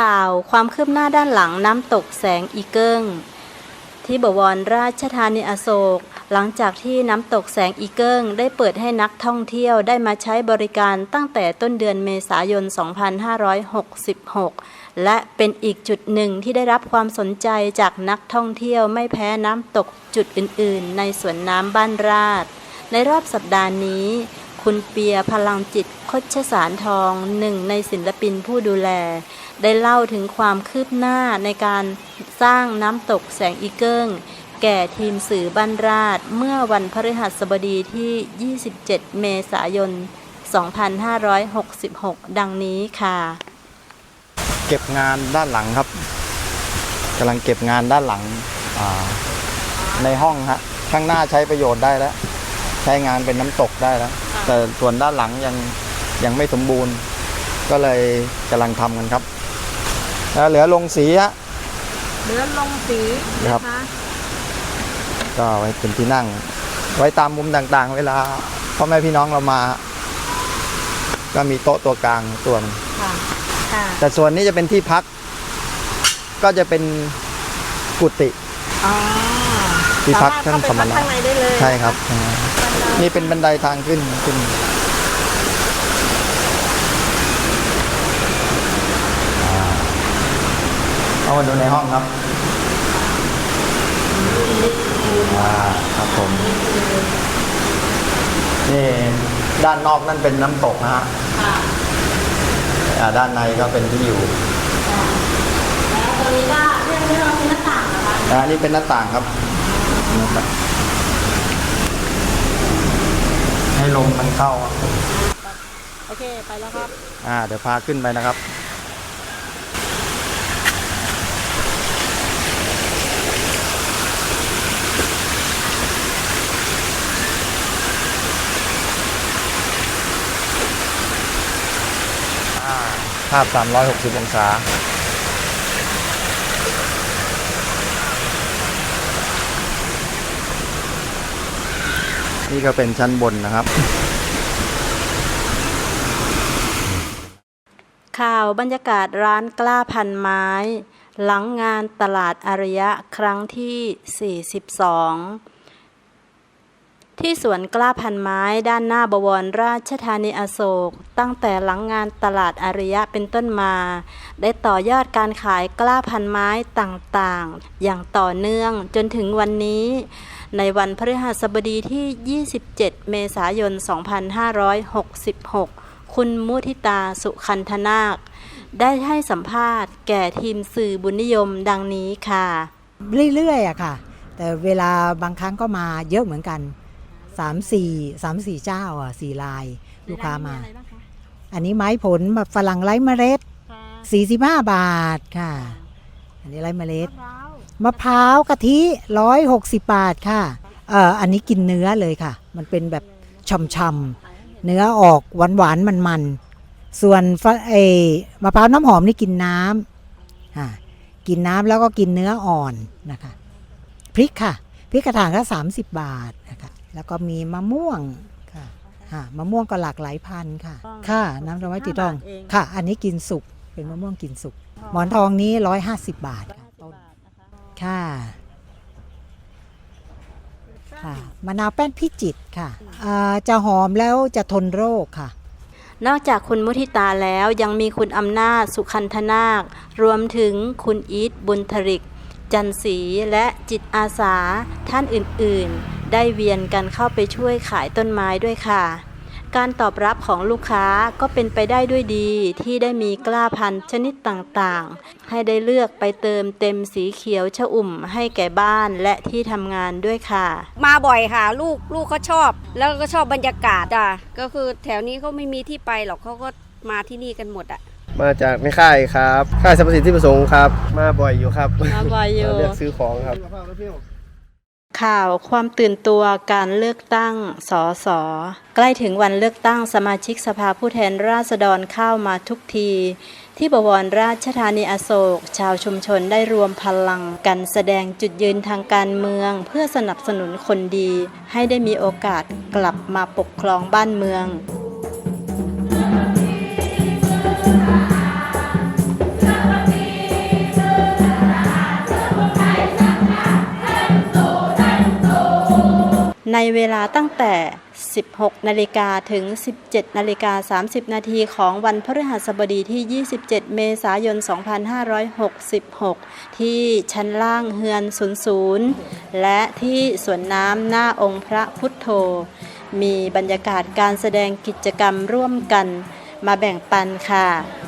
ข่าวความคืบหน้าด้านหลังน้ำตกแสงอีเกิงที่บวรราชธานีอโศก หลังจากที่น้ำตกแสงอีเกิงได้เปิดให้นักท่องเที่ยวได้มาใช้บริการตั้งแต่ต้นเดือนเมษายน 2566 และเป็นอีกจุดหนึ่งที่ได้รับความสนใจจากนักท่องเที่ยวไม่แพ้น้ำตกจุดอื่น ๆ ในสวนน้ำบ้านราดในรอบสัปดาห์นี้ คุณเปียพลังจิตคดชสารทองหนึ่งในศิลปินผู้ดูแล ได้เล่าถึงความคืบหน้าในการสร้างน้ำตกแสงอีเกิ้ง แก่ทีมสื่อบ้านราดเมื่อวันพฤหัสบดีที่ 27 เมษายน 2566 ดังนี้ค่ะ เก็บงานด้านหลังครับกำลังเก็บงานด้านหลังในห้องฮะข้างหน้าใช้ประโยชน์ได้แล้ว ใช้งานเป็นน้ำตกได้แล้ว แต่ส่วนด้านหลังยังยังไม่สมบูรณ์ ก็เลยกำลังทำกันครับ แล้วเหลือลงสีฮะเนื้อลงสีครับก็ไว้เป็นที่นั่ง ไว้ตามมุมต่างๆ เวลาพ่อแม่พี่น้องเรามา ก็มีโต๊ะตัวกลางตัวหนึงค่ะค่ะแต่ส่วนนี้จะเป็นที่พัก ก็จะเป็นกุฏิอ๋อที่พักท่านสมณะข้างในได้เลยใช่ครับอ่า นี่เป็นบันไดทางขึ้นขึ้นอ่าเอามาดูในห้องครับอ่าครับผมนี่ด้านนอกนั่นเป็นน้ำตกนะฮะค่ะอ่าด้านในก็เป็นที่อยู่แล้วตัวนี้ก็เรื่องเรื่องเป็นหน้าต่างนะคะอ่านี่เป็นหน้าต่างครับหน้าต่างให้ ลมมันเข้าอะโอเคไปแล้วครับ อ่า เดี๋ยวพาขึ้นไปนะครับอ่าภาพ 360 องศา นี่ก็เป็นชั้นบนนะครับ ข่าวบรรยากาศร้านกล้าพันไม้ หลังงานตลาดอารยะครั้งที่ 42 ที่สวนกล้าพันไม้ด้านหน้าบวรราชธานีอโศก ตั้งแต่หลังงานตลาดอารยะเป็นต้นมา ได้ต่อยอดการขายกล้าพันไม้ต่างๆ อย่างต่อเนื่องจนถึงวันนี้ ในวันพฤหัสบดีที่ 27 เมษายน 2566 คุณมุทิตาสุคันธนาค ได้ให้สัมภาษณ์แก่ทีมสื่อบุญนิยมดังนี้ค่ะ เรื่อยๆอะค่ะ แต่เวลาบางครั้งก็มาเยอะเหมือนกัน 3 4 3 4เจ้าอะสี่ลายลูกค้ามาอันนี้ไม้ผลแบบฝรั่งไร้เมล็ด45บาทค่ะ อันนี้ไร้เมล็ด มะพร้าวกะทิ160บาทค่ะเอ่ออันนี้กินเนื้อเลยค่ะ มันเป็นแบบช่ำๆเนื้อออกหวานๆมันๆส่วนฝเออมะพร้าวน้ำหอมนี่กินน้ำอ่ากินน้ำแล้วก็กินเนื้ออ่อนนะคะพริกค่ะพริกกระถางก็30บาทนะคะ แล้วก็มีมะม่วงค่ะอ่ามะม่วงก็หลากหลายพันธุ์ค่ะ ค่ะ น้ำดอกไม้ติดทองห้าบาทเองค่ะ อันนี้กินสุกเป็นมะม่วงกินสุก หมอนทองนี้ 150 บาทค่ะต้นค่ะค่ะมะนาวแป้นพิจิตรค่ะอ่าจะหอมแล้วจะทนโรคค่ะ นอกจากคุณมุทิตาแล้วยังมีคุณอำนาจสุขันธนาค รวมถึงคุณอีทบุญทริก จันศรีและจิตอาสาท่านอื่น ๆ ได้เวียนกันเข้าไปช่วยขายต้นไม้ด้วยค่ะ การตอบรับของลูกค้าก็เป็นไปได้ด้วยดีที่ได้มีกล้าพันธุ์ชนิดต่างๆ ให้ได้เลือกไปเติมเต็มสีเขียวชอุ่มให้แก่บ้านและที่ทำงานด้วยค่ะ มาบ่อยค่ะ ลูกลูกเขาชอบ แล้วก็ชอบบรรยากาศอะก็คือแถวนี้เขาไม่มีที่ไปหรอกเขาก็มาที่นี่กันหมดอะมาจากในค่ายครับ ค่ายสรรพสิทธิประสงค์ครับ มาบ่อยอยู่ครับ มาบ่อยอยู่ เลือกซื้อของครับ ข่าวความตื่นตัวการเลือกตั้งสอสอใกล้ถึงวันเลือกตั้งสมาชิกสภาผู้แทนราษฎรเข้ามาทุกที ที่บวรราชธานีอโศก ชาวชุมชนได้รวมพลังกันแสดงจุดยืนทางการเมือง เพื่อสนับสนุนคนดี ให้ได้มีโอกาสกลับมาปกครองบ้านเมือง ในเวลาตั้งแต่ 16 นาฬิกาถึง 17 นาฬิกา 30 นาทีของวันพฤหัสบดีที่ 27 เมษายน 2566 ที่ชั้นล่างเฮือน 00 และที่สวนน้ำหน้าองค์พระพุทโธ มีบรรยากาศการแสดงกิจกรรมร่วมกันมาแบ่งปันค่ะ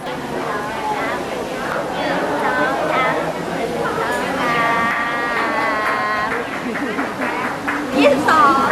จ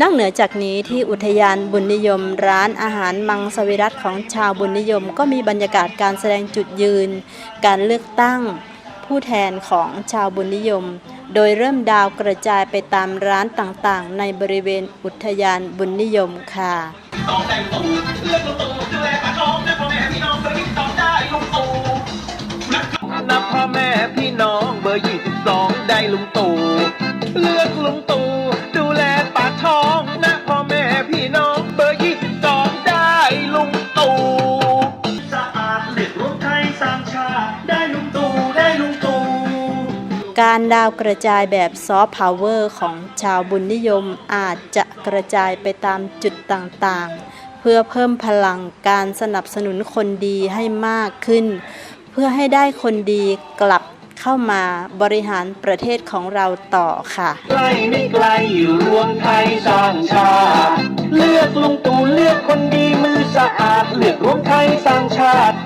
นอกเหนือจากนี้ที่อุทยานบุญนิยมร้านอาหารมังสวิรัตของชาวบุญนิยม ก็มีบรรยากาศการแสดงจุดยืน การเลือกตั้ง ผู้แทนของชาวบุญนิยม โดยเริ่มดาวกระจายไปตามร้านต่างๆ ในบริเวณอุทยานบุญนิยมค่ะนับพ่อแม่พี่น้องเบอร์ 22 ได้ลุงตู่ การดาวกระจายแบบซอฟต์พาวเวอร์ของชาวบุญนิยมอาจจะกระจายไปตามจุดต่างๆ เพื่อเพิ่มพลังการสนับสนุนคนดีให้มากขึ้น เพื่อให้ได้คนดีกลับเข้ามาบริหารประเทศของเราต่อค่ะใกล้ไม่ไกลอยู่รวมไทยสร้างชาติเลือกลุงตู่เลือกคนดีมือสะอาดเลือกรวมไทยสร้างชาติ